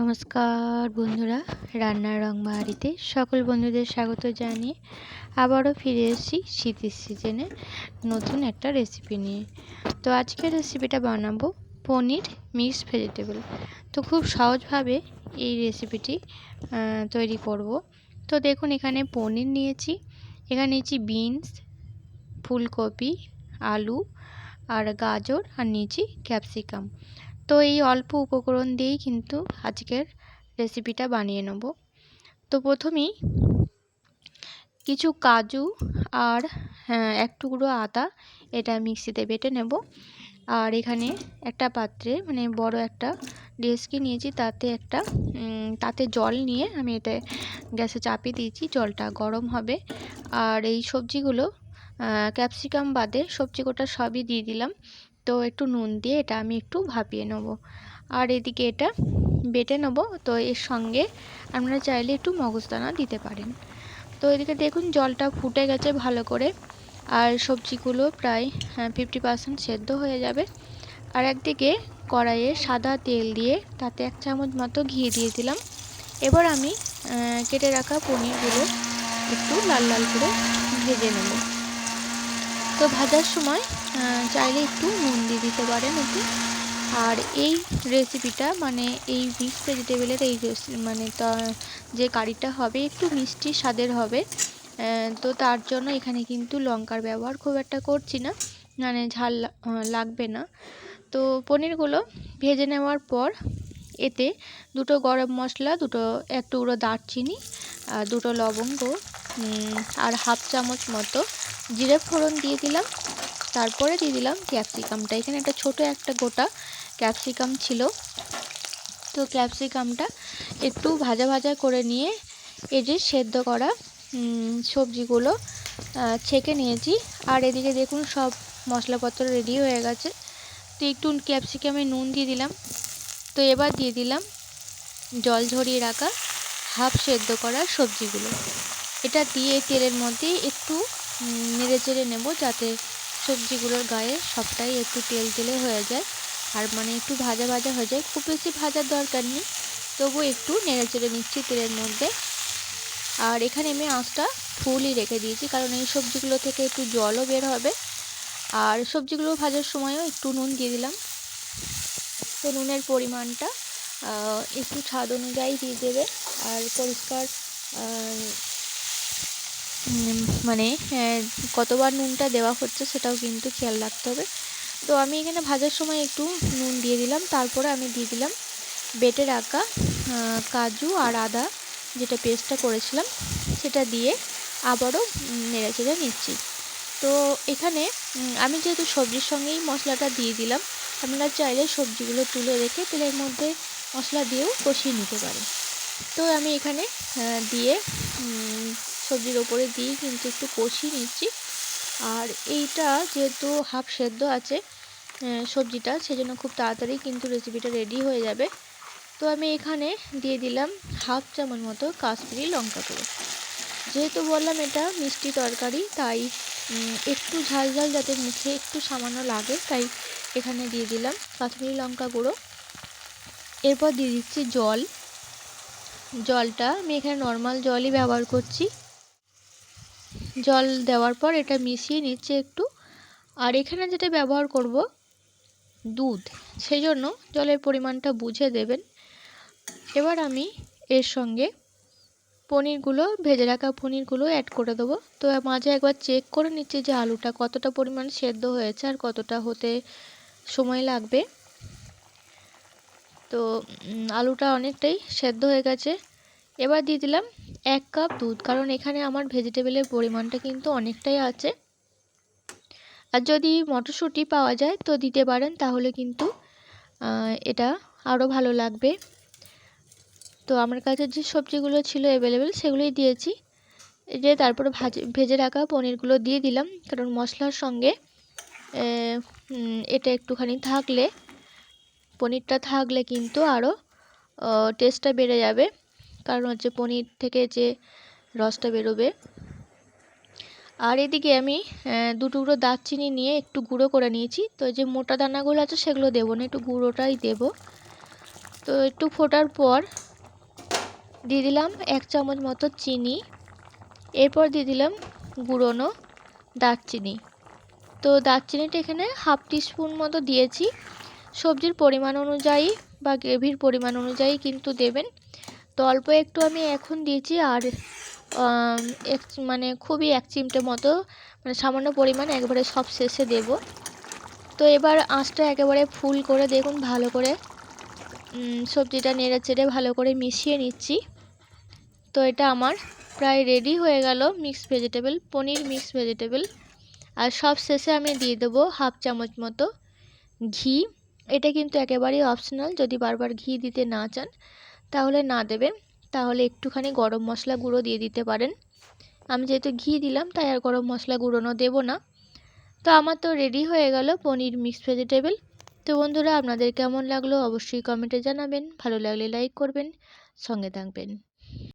নমস্কার বন্ধুরা, রান্নার রং বাড়িতে সকল বন্ধুদের স্বাগত জানিয়ে আবারও ফিরে এসেছি শীতের সিজনে নতুন একটা রেসিপি নিয়ে। তো আজকের রেসিপিটা বানাবো পনির মিক্সড ভেজিটেবল তো খুব সহজভাবে এই রেসিপিটি তৈরি করব। তো দেখুন এখানে পনির নিয়েছি, এখানে নিয়েছি বিনস ফুলকপি, আলু, আর গাজর, আর নিয়েছি ক্যাপসিকাম তো এই অল্প উপকরণ দিয়েই কিন্তু আজকের রেসিপিটা বানিয়ে নেব। তো প্রথমেই কিছু কাজু আর হ্যাঁ, এক টুকরো আদা এটা মিক্সিতে বেটে নেব। আর এখানে একটা পাত্রে মানে বড় একটা ডেস্কি নিয়েছি তাতে একটা তাতে জল নিয়ে আমি এটা গ্যাসে চাপিয়ে দিয়েছি জলটা গরম হবে। আর এই সবজিগুলো ক্যাপসিকাম বাদে সবজি গোটা সবই দিয়ে দিলাম। তো একটু নুন দিয়ে এটা আমি একটু ভাপিয়ে নেব। আর এদিকে এটা বেটে নেব। তো এর সঙ্গে আপনারা চাইলে একটু মগজদানা দিতে পারেন। তো এদিকে দেখুন জলটা ফুটে গেছে ভালো করে। আর সবজিগুলো প্রায় ফিফটি পার্সেন্ট সেদ্ধ হয়ে যাবে। আর একদিকে কড়াইয়ে সাদা তেল দিয়ে তাতে এক চামচ মতো ঘি দিয়ে দিলাম এবার আমি কেটে রাখা পনিরগুলো একটু লাল লাল করে ভেজে নেব। তো ভাজার সময় চাইলে একটু নুন দিয়ে দিতে পারেন একটু আর এই রেসিপিটা মানে এই মিক্স ভেজিটেবলের এই মানে যে কারিটা হবে, একটু মিষ্টি স্বাদের হবে। তো তার জন্য এখানে কিন্তু লঙ্কার ব্যবহার খুব একটা করছি না মানে ঝাল লাগবে না। তো পনিরগুলো ভেজে নেওয়ার পর, এতে দুটো গরম মশলা, দুটো এক টুকরো দারচিনি, আর দুটো লবঙ্গ আর হাফ চামচ মতো জিরে ফোড়ন দিয়ে দিলাম। তারপরে দিয়ে দিলাম ক্যাপসিকামটা। এখানে একটা ছোট একটা গোটা ক্যাপসিকাম ছিল। তো ক্যাপসিকামটা একটু ভাজা ভাজা করে নিয়ে এই যে সেদ্ধ করা সবজিগুলো ছেঁকে নিয়েছি। আর এদিকে দেখুন সব মশলাপত্র রেডি হয়ে গেছে। তো একটু ক্যাপসিকামে নুন দিয়ে দিলাম। তো এবার দিয়ে দিলাম জল ঝরিয়ে রাখা হাফ সেদ্ধ করা সবজিগুলো। এটা দিয়ে তেলের মধ্যে একটু নেড়ে চেড়ে নেব যাতে সবজিগুলোর গায়ে সবটাই একটু তেল তেলে হয়ে যায়। আর মানে একটু ভাজা ভাজা হয়ে যায়। খুব বেশি ভাজার দরকার নেই। তবু একটু নেড়ে চেড়ে নিচ্ছি তেলের মধ্যে। আর এখানে আমি আঁচটা ফুলই রেখে দিয়েছি। কারণ এই সবজিগুলো থেকে একটু জলও বের হবে। আর সবজিগুলো ভাজার সময়ও একটু নুন দিয়ে দিলাম। তো নুনের পরিমাণটা একটু স্বাদ অনুযায়ী দিয়ে দেবে। আর পরিষ্কার মানে কতবার নুনটা দেওয়া হচ্ছে সেটাও কিন্তু খেয়াল রাখতে হবে। তো আমি এখানে ভাজার সময় একটু নুন দিয়ে দিলাম, তারপরে আমি দিয়ে দিলাম বেটে রাখা কাজু আর আদা যেটা পেস্টটা করেছিলাম, সেটা দিয়ে আবারও নেড়ে চেড়ে নিচ্ছি। তো এখানে আমি যেহেতু সবজির সঙ্গেই মশলাটা দিয়ে দিলাম, আপনারা চাইলে সবজিগুলো তুলে রেখে তেলের মধ্যে মশলা দিয়েও কষিয়ে নিতে পারেন। তো আমি এখানে দিয়ে সবজির ওপরে দিয়ে কিন্তু একটু কষিয়ে নিচ্ছি। আর এইটা যেহেতু হাফ সেদ্ধ আছে সবজিটা, সেজন্য খুব তাড়াতাড়ি কিন্তু রেসিপিটা রেডি হয়ে যাবে। তো আমি এখানে দিয়ে দিলাম হাফ চামচ মতো কাশ্মীরি লঙ্কা করে যেহেতু বললাম এটা মিষ্টি তরকারি, তাই একটু ঝাল ঝাল যাতে মুখে একটু সামান্য লাগে, তাই এখানে দিয়ে দিলাম কাশ্মীরি লঙ্কা গুঁড়ো। এরপর দিয়ে দিচ্ছি জল। জলটা আমি এখানে নর্মাল জলই ব্যবহার করছি। জল দেওয়ার পর এটা মিশিয়ে নিচ্ছে একটু। আর এখানে যেটা ব্যবহার করব, দুধ সেই জন্য জলের পরিমাণটা বুঝে দেবেন। এবার আমি এর সঙ্গে পনিরগুলো, ভেজে রাখা পনিরগুলো অ্যাড করে দেবো। তো মাঝে একবার চেক করে নিচ্ছি যে আলুটা কতটা পরিমাণ সেদ্ধ হয়েছে আর কতটা হতে সময় লাগবে। তো আলুটা অনেকটাই সেদ্ধ হয়ে গেছে। এবার দিয়ে দিলাম এক কাপ দুধ, কারণ এখানে আমার ভেজিটেবলের পরিমাণটা কিন্তু অনেকটাই আছে। আর যদি মটরশুঁটি পাওয়া যায় তো দিতে পারেন, তাহলে কিন্তু এটা আরও ভালো লাগবে। তো আমার কাছে যে সবজিগুলো ছিল অ্যাভেলেবেল সেগুলোই দিয়েছি। যে তারপরে ভাজে, ভেজে রাখা পনিরগুলো দিয়ে দিলাম, কারণ মশলার সঙ্গে এটা একটুখানি থাকলে, পনিরটা থাকলে কিন্তু আরও টেস্টটা বেড়ে যাবে। কারণ হচ্ছে পনির থেকে যে রসটা বেরোবে। আর এদিকে আমি দু টুকরো দারচিনি নিয়ে একটু গুঁড়ো করে নিয়েছি। তো যে মোটা দানাগুলো আছে সেগুলো দেবো না, একটু গুঁড়োটাই দেব। তো একটু ফোটার পর দিয়ে দিলাম এক চামচ মতো চিনি। এরপর দিয়ে দিলাম গুঁড়োনো দারচিনি। তো দারচিনিটা এখানে হাফ টিস্পুন মতো দিয়েছি। সবজির পরিমাণ অনুযায়ী বা গ্রেভির পরিমাণ অনুযায়ী কিন্তু দেবেন। তো অল্প একটু আমি এখন দিয়েছি আর এক মানে খুবই এক চিমটে মতো মানে সামান্য পরিমাণ একবারে সব শেষে দেব। তো এবার আঁচটা একেবারে ফুল করে দেখুন, ভালো করে সবজিটা নেড়ে চেড়ে ভালো করে মিশিয়ে নিচ্ছি। তো এটা আমার প্রায় রেডি হয়ে গেল mix vegetable paneer mix vegetable আর সব শেষে আমি দিয়ে দেবো হাফ চামচ মতো ঘি। এটা কিন্তু একেবারেই অপশনাল যদি বারবার ঘি দিতে না চান। তাহলে না দেবেন। তাহলে একটুখানি গরম মশলা গুঁড়ো দিয়ে দিতে পারেন। আমি যেহেতু ঘি দিলাম, তাই আর গরম মশলা গুঁড়োনো দেব না। তো আমার তো রেডি হয়ে গেল পনির মিক্সড ভেজিটেবল তো বন্ধুরা, আপনাদের কেমন লাগল অবশ্যই কমেন্টে জানাবেন। ভালো লাগলে লাইক করবেন, সঙ্গে থাকবেন।